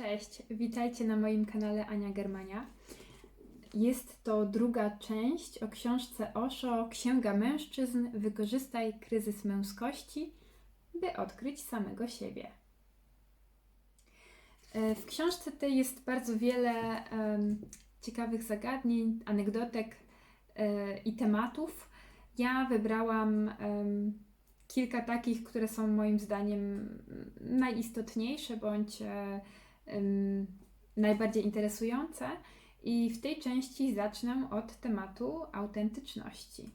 Cześć, witajcie na moim kanale Ania Germania. Jest to druga część o książce Osho Księga Mężczyzn Wykorzystaj kryzys męskości, by odkryć samego siebie. E, W książce tej jest bardzo wiele ciekawych zagadnień, anegdotek e, i tematów. Ja wybrałam kilka takich, które są moim zdaniem najistotniejsze bądź e, najbardziej interesujące. I w tej części zacznę od tematu autentyczności.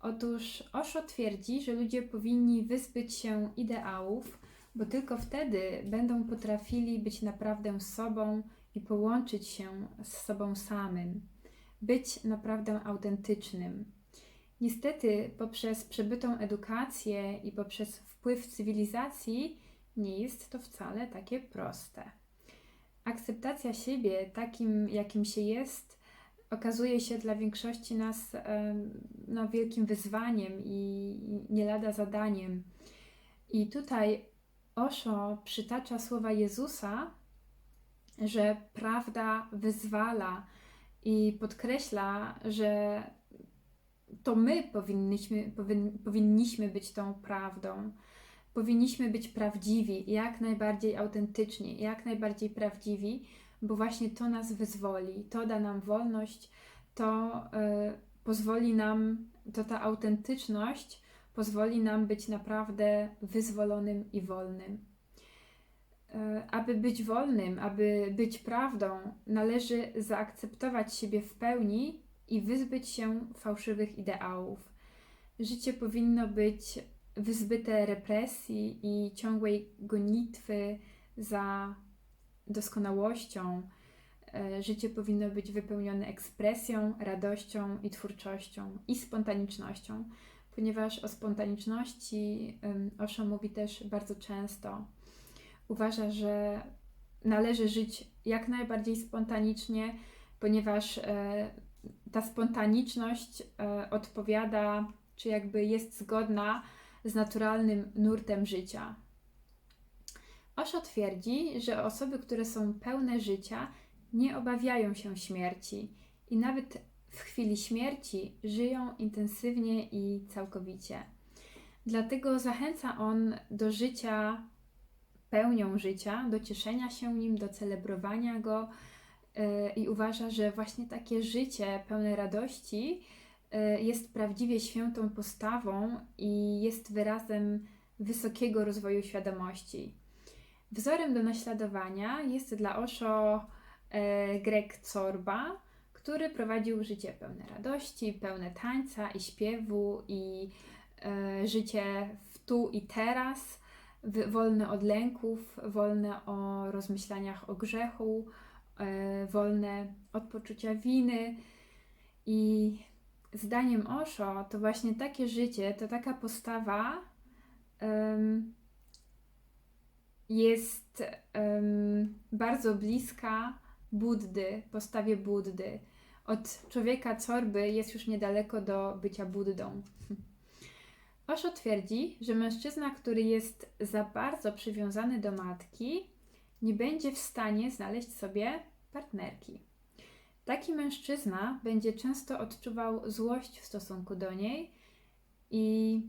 Otóż Osho twierdzi, że ludzie powinni wyzbyć się ideałów, bo tylko wtedy będą potrafili być naprawdę sobą i połączyć się z sobą samym, być naprawdę autentycznym. Niestety, poprzez przebytą edukację i poprzez wpływ cywilizacji, nie jest to wcale takie proste. Akceptacja siebie takim, jakim się jest, okazuje się dla większości nas no, wielkim wyzwaniem i nie lada zadaniem. I tutaj Osho przytacza słowa Jezusa, że prawda wyzwala i podkreśla, że to my powinniśmy, powin, powinniśmy być tą prawdą. Powinniśmy być prawdziwi, jak najbardziej autentyczni, jak najbardziej prawdziwi, bo właśnie to nas wyzwoli, to da nam wolność, to y, pozwoli nam, to ta autentyczność pozwoli nam być naprawdę wyzwolonym i wolnym. E, Aby być wolnym, aby być prawdą, należy zaakceptować siebie w pełni i wyzbyć się fałszywych ideałów. Życie powinno być wyzbyte represji i ciągłej gonitwy za doskonałością. E, Życie powinno być wypełnione ekspresją, radością i twórczością i spontanicznością, ponieważ o spontaniczności Osho mówi też bardzo często. Uważa, że należy żyć jak najbardziej spontanicznie, ponieważ e, ta spontaniczność e, odpowiada, czy jakby jest zgodna z naturalnym nurtem życia. Osho twierdzi, że osoby, które są pełne życia, nie obawiają się śmierci i nawet w chwili śmierci żyją intensywnie i całkowicie. Dlatego zachęca on do życia pełnią życia, do cieszenia się nim, do celebrowania go yy, i uważa, że właśnie takie życie pełne radości jest prawdziwie świętą postawą i jest wyrazem wysokiego rozwoju świadomości. Wzorem do naśladowania jest dla Osho e, Greg Corba, który prowadził życie pełne radości, pełne tańca i śpiewu i e, życie w tu i teraz, wolne od lęków, wolne o rozmyślaniach o grzechu, e, wolne od poczucia winy. I zdaniem Osho to właśnie takie życie, to taka postawa em, jest em, bardzo bliska Buddy, postawie Buddy. Od człowieka corby jest już niedaleko do bycia Buddą. Osho twierdzi, że mężczyzna, który jest za bardzo przywiązany do matki, nie będzie w stanie znaleźć sobie partnerki. Taki mężczyzna będzie często odczuwał złość w stosunku do niej i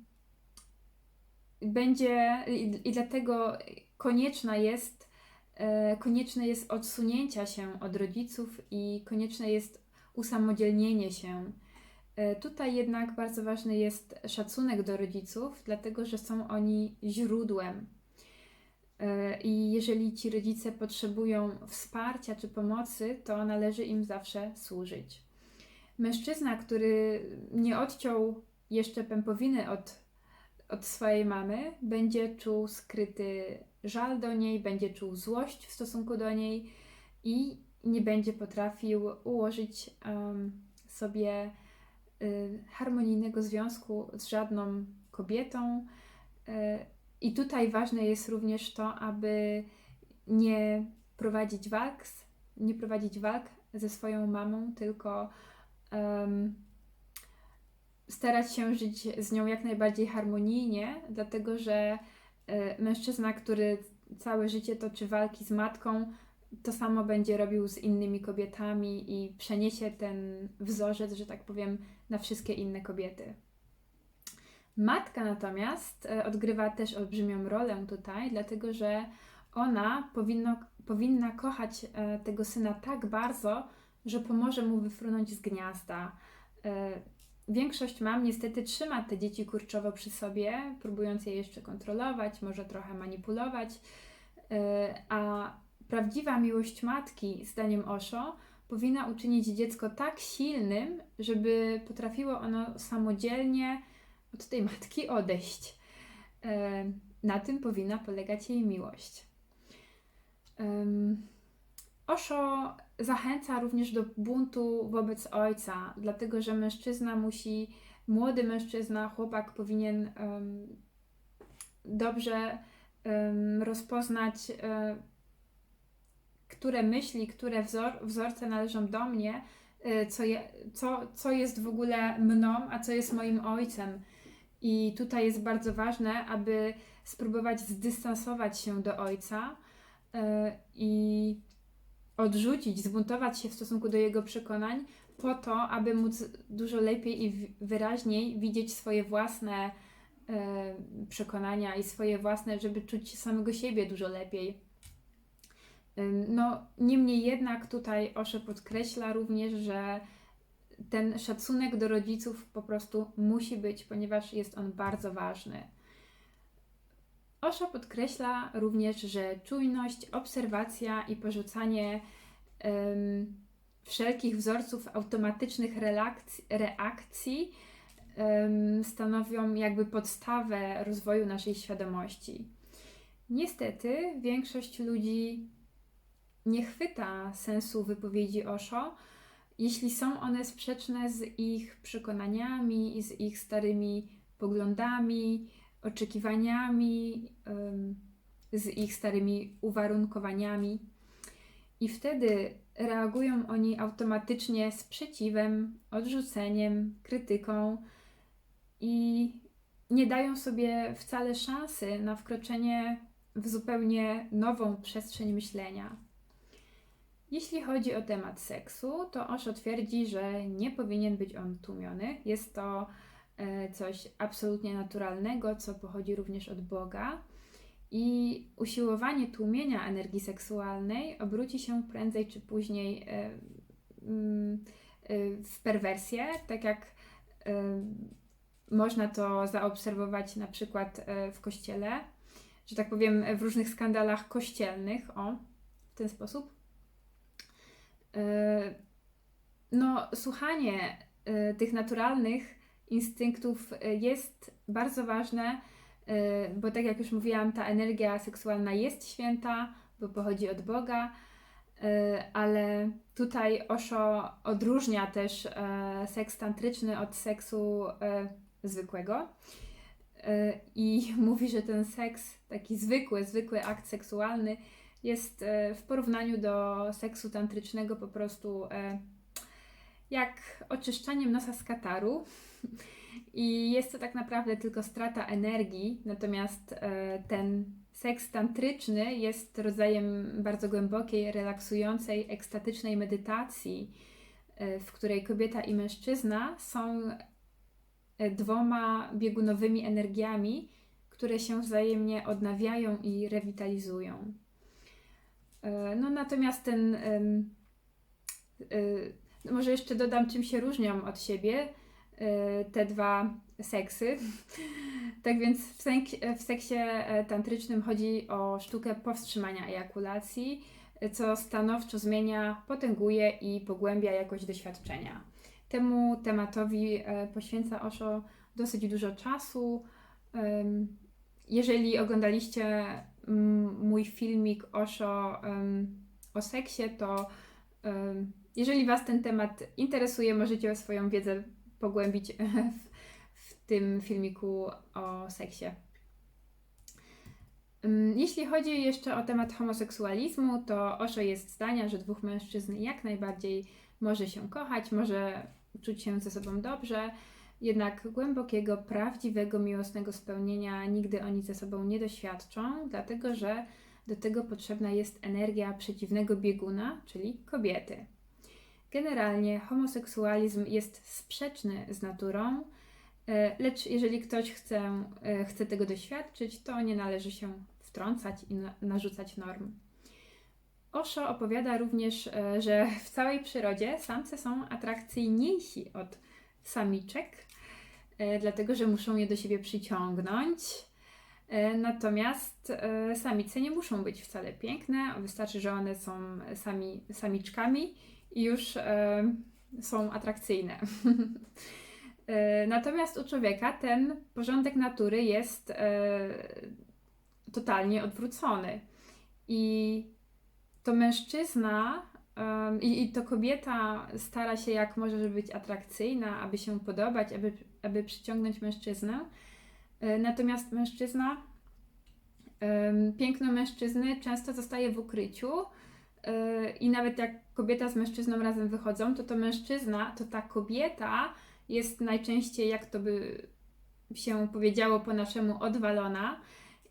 będzie i, i dlatego konieczna jest e, konieczne jest odsunięcia się od rodziców i konieczne jest usamodzielnienie się. E, Tutaj jednak bardzo ważny jest szacunek do rodziców, dlatego że są oni źródłem. I jeżeli ci rodzice potrzebują wsparcia czy pomocy, to należy im zawsze służyć. Mężczyzna, który nie odciął jeszcze pępowiny od, od swojej mamy, będzie czuł skryty żal do niej, będzie czuł złość w stosunku do niej i nie będzie potrafił ułożyć em, sobie y, harmonijnego związku z żadną kobietą. Y, I tutaj ważne jest również to, aby nie prowadzić walk, nie prowadzić walk ze swoją mamą, tylko em, starać się żyć z nią jak najbardziej harmonijnie, dlatego że e, mężczyzna, który całe życie toczy walki z matką, to samo będzie robił z innymi kobietami i przeniesie ten wzorzec, że tak powiem, na wszystkie inne kobiety. Matka natomiast e, odgrywa też olbrzymią rolę tutaj, dlatego że ona powinno, powinna kochać e, tego syna tak bardzo, że pomoże mu wyfrunąć z gniazda. E, większość mam niestety trzyma te dzieci kurczowo przy sobie, próbując je jeszcze kontrolować, może trochę manipulować, a prawdziwa miłość matki, zdaniem Osho, powinna uczynić dziecko tak silnym, żeby potrafiło ono samodzielnie od tej matki odejść. E, na tym powinna polegać jej miłość. Osho zachęca również do buntu wobec ojca, dlatego że mężczyzna musi, młody mężczyzna, chłopak powinien dobrze rozpoznać, um, które myśli, które wzor, wzorce należą do mnie, e, co, je, co, co jest w ogóle mną, a co jest moim ojcem. I tutaj jest bardzo ważne, aby spróbować zdystansować się do ojca yy, i odrzucić, zbuntować się w stosunku do jego przekonań, po to, aby móc dużo lepiej i wyraźniej widzieć swoje własne yy, przekonania i swoje własne, żeby czuć samego siebie dużo lepiej. No, niemniej jednak tutaj Osho podkreśla również, że ten szacunek do rodziców po prostu musi być, ponieważ jest on bardzo ważny. Osho podkreśla również, że czujność, obserwacja i porzucanie um, wszelkich wzorców automatycznych reakcji, reakcji um, stanowią jakby podstawę rozwoju naszej świadomości. Niestety, większość ludzi nie chwyta sensu wypowiedzi Osho, jeśli są one sprzeczne z ich przekonaniami i z ich starymi poglądami, oczekiwaniami, z ich starymi uwarunkowaniami. I wtedy reagują oni automatycznie sprzeciwem, odrzuceniem, krytyką i nie dają sobie wcale szansy na wkroczenie w zupełnie nową przestrzeń myślenia. Jeśli chodzi o temat seksu, to Osho twierdzi, że nie powinien być on tłumiony. Jest to e, coś absolutnie naturalnego, co pochodzi również od Boga. I usiłowanie tłumienia energii seksualnej obróci się prędzej czy później e, mm, e, w perwersję, tak jak można to zaobserwować na przykład w kościele, że tak powiem, w różnych skandalach kościelnych, o, w ten sposób. E, no, słuchanie e, tych naturalnych instynktów e, jest bardzo ważne, bo tak jak już mówiłam, ta energia seksualna jest święta, bo pochodzi od Boga, ale tutaj Osho odróżnia też seks tantryczny od seksu zwykłego. I mówi, że ten seks, taki zwykły, zwykły akt seksualny, jest e, w porównaniu do seksu tantrycznego po prostu e, jak oczyszczaniem nosa z kataru. I jest to tak naprawdę tylko strata energii, natomiast e, ten seks tantryczny jest rodzajem bardzo głębokiej, relaksującej, ekstatycznej medytacji, w której kobieta i mężczyzna są dwoma biegunowymi energiami, które się wzajemnie odnawiają i rewitalizują. E, no natomiast ten, e, no może jeszcze dodam, czym się różnią od siebie e, te dwa seksy. Tak więc w, seksie, tantrycznym chodzi o sztukę powstrzymania ejakulacji, co stanowczo zmienia, potęguje i pogłębia jakość doświadczenia. Temu tematowi poświęca Osho dosyć dużo czasu. Jeżeli oglądaliście mój filmik Osho o seksie, to jeżeli Was ten temat interesuje, możecie swoją wiedzę pogłębić w, w tym filmiku o seksie. Jeśli chodzi jeszcze o temat homoseksualizmu, to Osho jest zdania, że dwóch mężczyzn jak najbardziej może się kochać, może czuć się ze sobą dobrze, jednak głębokiego, prawdziwego, miłosnego spełnienia nigdy oni ze sobą nie doświadczą, dlatego że Do tego potrzebna jest energia przeciwnego bieguna, czyli kobiety. Generalnie homoseksualizm jest sprzeczny z naturą, e, lecz jeżeli ktoś chce, e, chce tego doświadczyć, to nie należy się wtrącać i narzucać norm. Osho opowiada również, e, że w całej przyrodzie samce są atrakcyjniejsi od samiczek, dlatego że muszą je do siebie przyciągnąć. Natomiast samice nie muszą być wcale piękne, wystarczy, że one są sami, samiczkami i już e, są atrakcyjne. e, natomiast u człowieka ten porządek natury jest e, totalnie odwrócony. I to mężczyzna i, i to kobieta stara się jak może, być atrakcyjna, aby się podobać, aby, aby przyciągnąć mężczyznę. E, natomiast mężczyzna, piękno mężczyzny często zostaje w ukryciu, i nawet jak kobieta z mężczyzną razem wychodzą, to to mężczyzna, to ta kobieta jest najczęściej, jak to by się powiedziało po naszemu, odwalona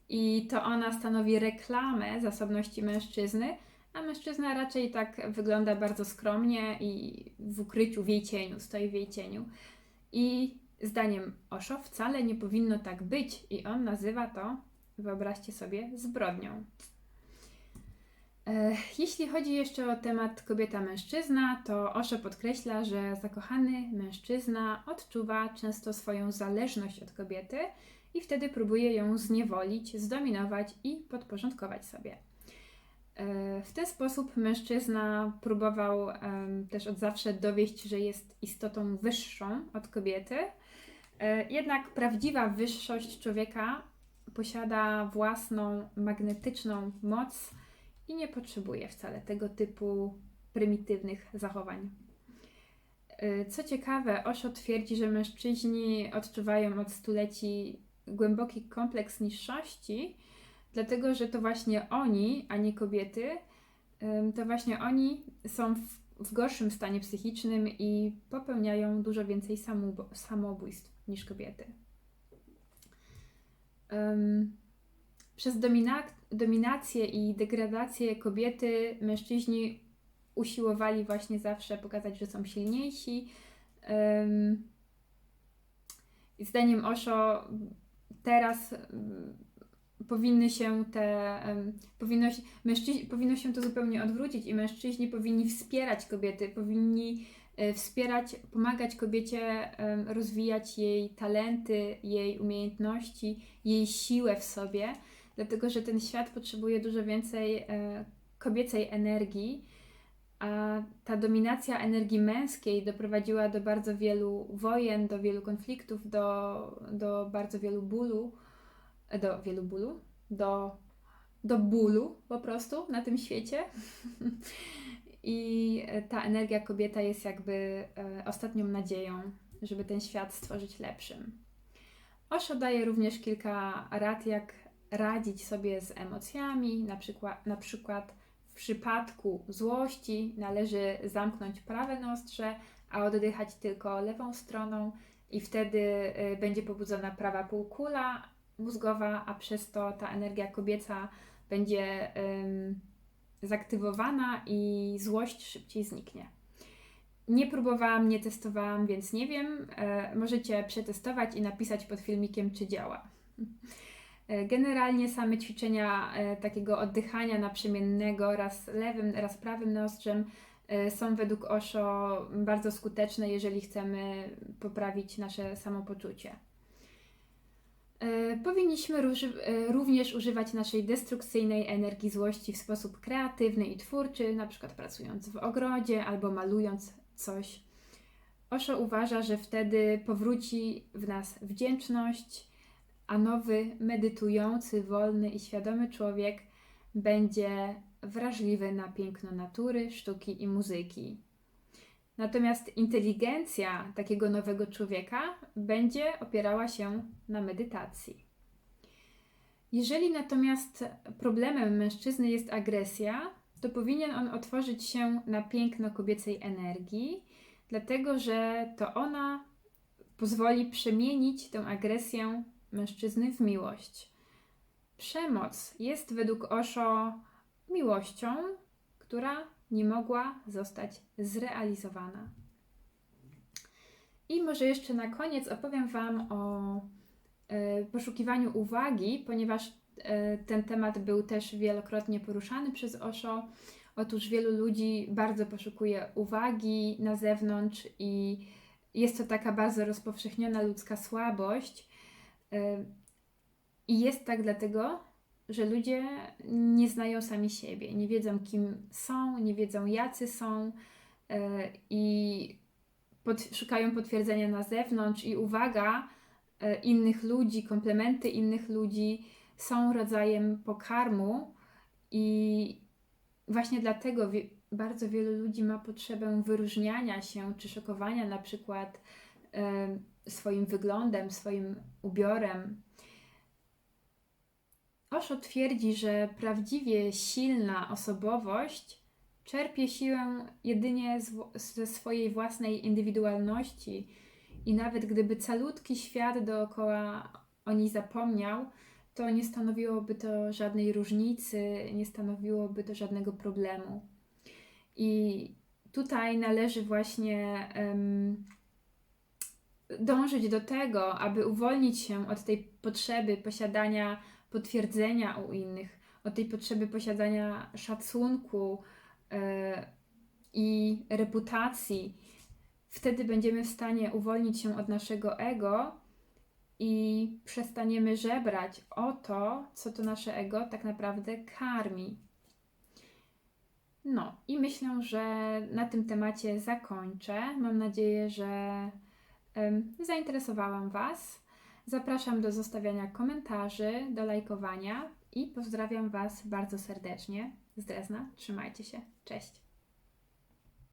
i to ona stanowi reklamę zasobności mężczyzny, a mężczyzna raczej tak wygląda bardzo skromnie i w ukryciu, w jej cieniu, stoi w jej cieniu. I zdaniem Osho wcale nie powinno tak być i on nazywa to, wyobraźcie sobie, zbrodnią. E, jeśli chodzi jeszcze o temat kobieta-mężczyzna, to Osho podkreśla, że zakochany mężczyzna odczuwa często swoją zależność od kobiety i wtedy próbuje ją zniewolić, zdominować i podporządkować sobie. E, w ten sposób mężczyzna próbował też od zawsze dowieść, że jest istotą wyższą od kobiety. E, jednak prawdziwa wyższość człowieka posiada własną magnetyczną moc i nie potrzebuje wcale tego typu prymitywnych zachowań. Y, co ciekawe, Osho twierdzi, że mężczyźni odczuwają od stuleci głęboki kompleks niższości, dlatego że to właśnie oni, a nie kobiety, to właśnie oni są w, w gorszym stanie psychicznym i popełniają dużo więcej samobójstw niż kobiety. Przez domina dominację i degradację kobiety mężczyźni usiłowali właśnie zawsze pokazać, że są silniejsi. Zdaniem Osho teraz um, powinny się te, um, powinno, mężczyźni, powinno się to zupełnie odwrócić i mężczyźni powinni wspierać kobiety, powinni wspierać, pomagać kobiecie rozwijać jej talenty, jej umiejętności, jej siłę w sobie dlatego że ten świat potrzebuje dużo więcej e, kobiecej energii, a ta dominacja energii męskiej doprowadziła do bardzo wielu wojen, do wielu konfliktów, do, do bardzo wielu bólu, e, do wielu bólu, do, do bólu po prostu na tym świecie. I ta energia kobieta jest jakby e, ostatnią nadzieją, żeby ten świat stworzyć lepszym. Osho daje również kilka rad, jak radzić sobie z emocjami, na przykład, na przykład w przypadku złości należy zamknąć prawe nozdrze, a oddychać tylko lewą stroną i wtedy y, będzie pobudzona prawa półkula mózgowa, a przez to ta energia kobieca będzie ym, zaktywowana i złość szybciej zniknie. Nie próbowałam, nie testowałam, więc nie wiem. E, możecie przetestować i napisać pod filmikiem, czy działa. E, generalnie same ćwiczenia e, takiego oddychania naprzemiennego raz lewym, raz prawym nozdrzem są według Osho bardzo skuteczne, jeżeli chcemy poprawić nasze samopoczucie. Powinniśmy również używać naszej destrukcyjnej energii złości w sposób kreatywny i twórczy, na przykład pracując w ogrodzie albo malując coś. Osho uważa, że wtedy powróci w nas wdzięczność, a nowy, medytujący, wolny i świadomy człowiek będzie wrażliwy na piękno natury, sztuki i muzyki. Natomiast inteligencja takiego nowego człowieka będzie opierała się na medytacji. Jeżeli natomiast problemem mężczyzny jest agresja, to powinien on otworzyć się na piękno kobiecej energii, dlatego że to ona pozwoli przemienić tę agresję mężczyzny w miłość. Przemoc jest według Osho miłością, która nie mogła zostać zrealizowana. I może jeszcze na koniec opowiem Wam o e, poszukiwaniu uwagi, ponieważ e, ten temat był też wielokrotnie poruszany przez Osho. Otóż wielu ludzi bardzo poszukuje uwagi na zewnątrz i jest to taka bardzo rozpowszechniona ludzka słabość. E, I jest tak dlatego, że ludzie nie znają sami siebie, nie wiedzą kim są, nie wiedzą jacy są e, i pod, szukają potwierdzenia na zewnątrz i uwaga e, innych ludzi, komplementy innych ludzi są rodzajem pokarmu i właśnie dlatego wie, bardzo wielu ludzi ma potrzebę wyróżniania się czy szokowania na przykład e, swoim wyglądem, swoim ubiorem. Osho twierdzi, że prawdziwie silna osobowość czerpie siłę jedynie ze swojej własnej indywidualności i nawet gdyby calutki świat dookoła o niej zapomniał, to nie stanowiłoby to żadnej różnicy, nie stanowiłoby to żadnego problemu. I tutaj należy właśnie um, dążyć do tego, aby uwolnić się od tej potrzeby posiadania potwierdzenia u innych, od tej potrzeby posiadania szacunku yy, i reputacji. Wtedy będziemy w stanie uwolnić się od naszego ego i przestaniemy żebrać o to, co to nasze ego tak naprawdę karmi. No, i myślę, że na tym temacie zakończę. Mam nadzieję, że um, zainteresowałam Was. Zapraszam do zostawiania komentarzy, do lajkowania i pozdrawiam Was bardzo serdecznie z Drezna. Trzymajcie się. Cześć.